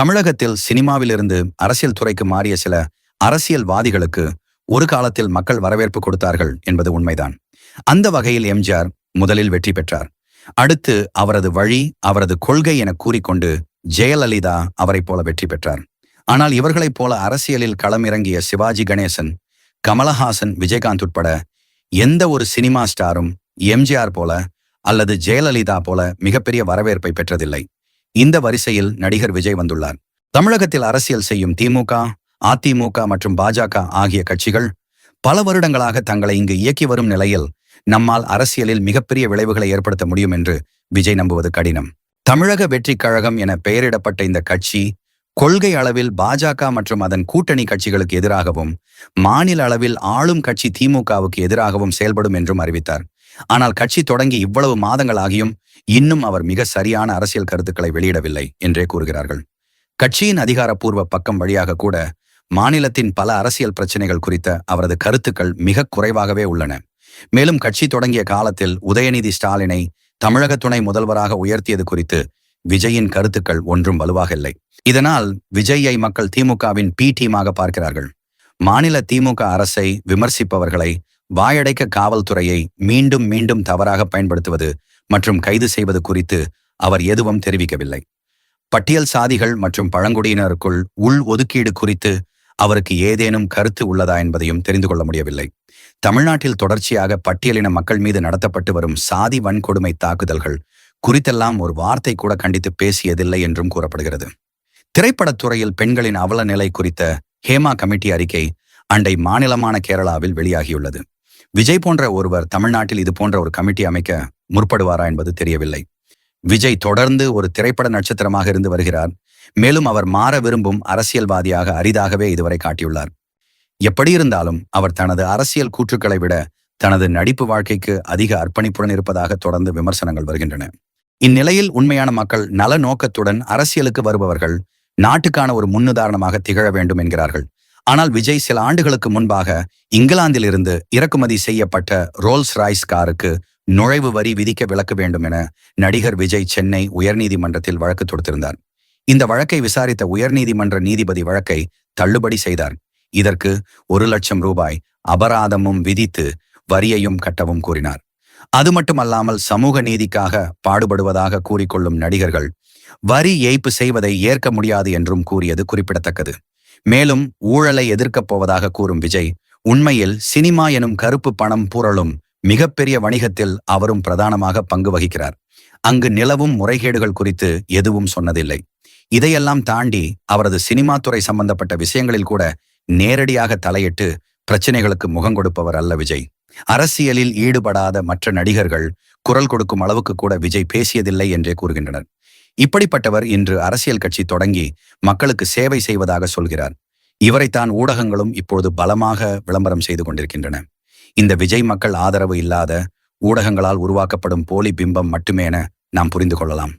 தமிழகத்தில் சினிமாவிலிருந்து அரசியல் துறைக்கு மாறிய சில அரசியல்வாதிகளுக்கு ஒரு காலத்தில் மக்கள் வரவேற்பு கொடுத்தார்கள் என்பது உண்மைதான். அந்த வகையில் எம்ஜிஆர் முதலில் வெற்றி பெற்றார். அடுத்து அவரது வழி அவரது கொள்கை என கூறிக்கொண்டு ஜெயலலிதா அவரைப் போல வெற்றி பெற்றார். ஆனால் இவர்களைப் போல அரசியலில் களமிறங்கிய சிவாஜி கணேசன் கமலஹாசன் விஜயகாந்த் உட்பட எந்த ஒரு சினிமா ஸ்டாரும் எம்ஜிஆர் போல அல்லது ஜெயலலிதா போல மிகப்பெரிய வரவேற்பை பெற்றதில்லை. இந்த வரிசையில் நடிகர் விஜய் வந்துள்ளார். தமிழகத்தில் அரசியல் செய்யும் திமுக அதிமுக மற்றும் பாஜக ஆகிய கட்சிகள் பல வருடங்களாக தங்களை இங்கு இயக்கி வரும் நிலையில் நம்மால் அரசியலில் மிகப்பெரிய விளைவுகளை ஏற்படுத்த முடியும் என்று விஜய் நம்புவது கடினம். தமிழக வெற்றிக் கழகம் என பெயரிடப்பட்ட இந்த கட்சி கொள்கை அளவில் பாஜக மற்றும் அதன் கூட்டணி கட்சிகளுக்கு எதிராகவும் மாநில அளவில் ஆளும் கட்சி திமுகவுக்கு எதிராகவும் செயல்படும் என்றும் அறிவித்தார். ஆனால் கட்சி தொடங்கி இவ்வளவு மாதங்கள் ஆகியும் இன்னும் அவர் மிக சரியான அரசியல் கருத்துக்களை வெளியிடவில்லை என்றே கூறுகிறார்கள். கட்சியின் அதிகாரப்பூர்வ பக்கம் வழியாக கூட மாநிலத்தின் பல அரசியல் பிரச்சனைகள் குறித்த அவரது கருத்துக்கள் மிக குறைவாகவே உள்ளன. மேலும் கட்சி தொடங்கிய காலத்தில் உதயநிதி ஸ்டாலினை தமிழக துணை முதல்வராக உயர்த்தியது குறித்து விஜயின் கருத்துக்கள் ஒன்றும் வலுவாக இல்லை. இதனால் விஜயை மக்கள் திமுகவின் பி டீமாக பார்க்கிறார்கள். மாநில திமுக அரசை விமர்சிப்பவர்களை வாயடைக்க காவல்துறையை மீண்டும் மீண்டும் தவறாக பயன்படுத்துவது மற்றும் கைது செய்வது குறித்து அவர் எதுவும் தெரிவிக்கவில்லை. பட்டியல் சாதிகள் மற்றும் பழங்குடியினருக்குள் உள் ஒதுக்கீடு குறித்து அவருக்கு ஏதேனும் கருத்து உள்ளதா என்பதையும் தெரிந்து கொள்ள முடியவில்லை. தமிழ்நாட்டில் தொடர்ச்சியாக பட்டியலின மக்கள் மீது நடத்தப்பட்டு வரும் சாதி வன்கொடுமை தாக்குதல்கள் குறித்தெல்லாம் ஒரு வார்த்தை கூட கண்டித்து பேசியதில்லை என்றும் கூறப்படுகிறது. திரைப்படத்துறையில் பெண்களின் அவல நிலை குறித்த ஹேமா கமிட்டி அறிக்கை அண்டை மாநிலமான கேரளாவில் வெளியாகியுள்ளது. விஜய் போன்ற ஒருவர் தமிழ்நாட்டில் இது போன்ற ஒரு கமிட்டி அமைக்க முற்படுவாரா என்பது தெரியவில்லை. விஜய் தொடர்ந்து ஒரு திரைப்பட நட்சத்திரமாக இருந்து வருகிறார். மேலும் அவர் மாற விரும்பும் அரசியல்வாதியாக அரிதாகவே இதுவரை காட்டியுள்ளார். எப்படி இருந்தாலும் அவர் தனது அரசியல் கூற்றுக்களை விட தனது நடிப்பு வாழ்க்கைக்கு அதிக அர்ப்பணிப்புடன் இருப்பதாக தொடர்ந்து விமர்சனங்கள் வருகின்றன. இந்நிலையில் உண்மையான மக்கள் நல நோக்கத்துடன் அரசியலுக்கு வருபவர்கள் நாட்டுக்கான ஒரு முன்னுதாரணமாக திகழ வேண்டும் என்கிறார்கள். ஆனால் விஜய் சில ஆண்டுகளுக்கு முன்பாக இங்கிலாந்தில் இருந்து இறக்குமதி செய்யப்பட்ட ரோல்ஸ் ராய்ஸ் காருக்கு நுழைவு வரி விதிக்க விளக்க வேண்டும் என நடிகர் விஜய் சென்னை உயர்நீதிமன்றத்தில் வழக்கு தொடுத்திருந்தார். இந்த வழக்கை விசாரித்த உயர்நீதிமன்ற நீதிபதி வழக்கை தள்ளுபடி செய்தார். இதற்கு ஒரு லட்சம் ரூபாய் அபராதமும் விதித்து வரியையும் கட்டவும் கூறினார். அது மட்டுமல்லாமல் சமூக நீதிக்காக பாடுபடுவதாக கூறிக்கொள்ளும் நடிகர்கள் வரி ஏய்ப்பு செய்வதை ஏற்க முடியாது என்றும் கூறியது குறிப்பிடத்தக்கது. மேலும் ஊழலை எதிர்க்கப் போவதாக கூறும் விஜய் உண்மையில் சினிமா எனும் கருப்பு பணம் புரளும் மிகப்பெரிய வணிகத்தில் அவரும் பிரதானமாக பங்கு வகிக்கிறார். அங்கு நிலவும் முறைகேடுகள் குறித்து எதுவும் சொன்னதில்லை. இதையெல்லாம் தாண்டி அவரது சினிமா துறை சம்பந்தப்பட்ட விஷயங்களில் கூட நேரடியாக தலையிட்டு பிரச்சனைகளுக்கு முகம் கொடுப்பவர் அல்ல விஜய். அரசியலில் ஈடுபடாத மற்ற நடிகர்கள் குரல் கொடுக்கும் அளவுக்கு கூட விஜய் பேசியதில்லை என்றே கூறுகின்றனர். இப்படிப்பட்டவர் இன்று அரசியல் கட்சி தொடங்கி மக்களுக்கு சேவை செய்வதாக சொல்கிறார். இவரைத்தான் ஊடகங்களும் இப்பொழுது பலமாக விளம்பரம் செய்து கொண்டிருக்கின்றன. இந்த விஜய் மக்கள் ஆதரவு இல்லாத ஊடகங்களால் உருவாக்கப்படும் போலி பிம்பம் மட்டுமே என நாம் புரிந்து கொள்ளலாம்.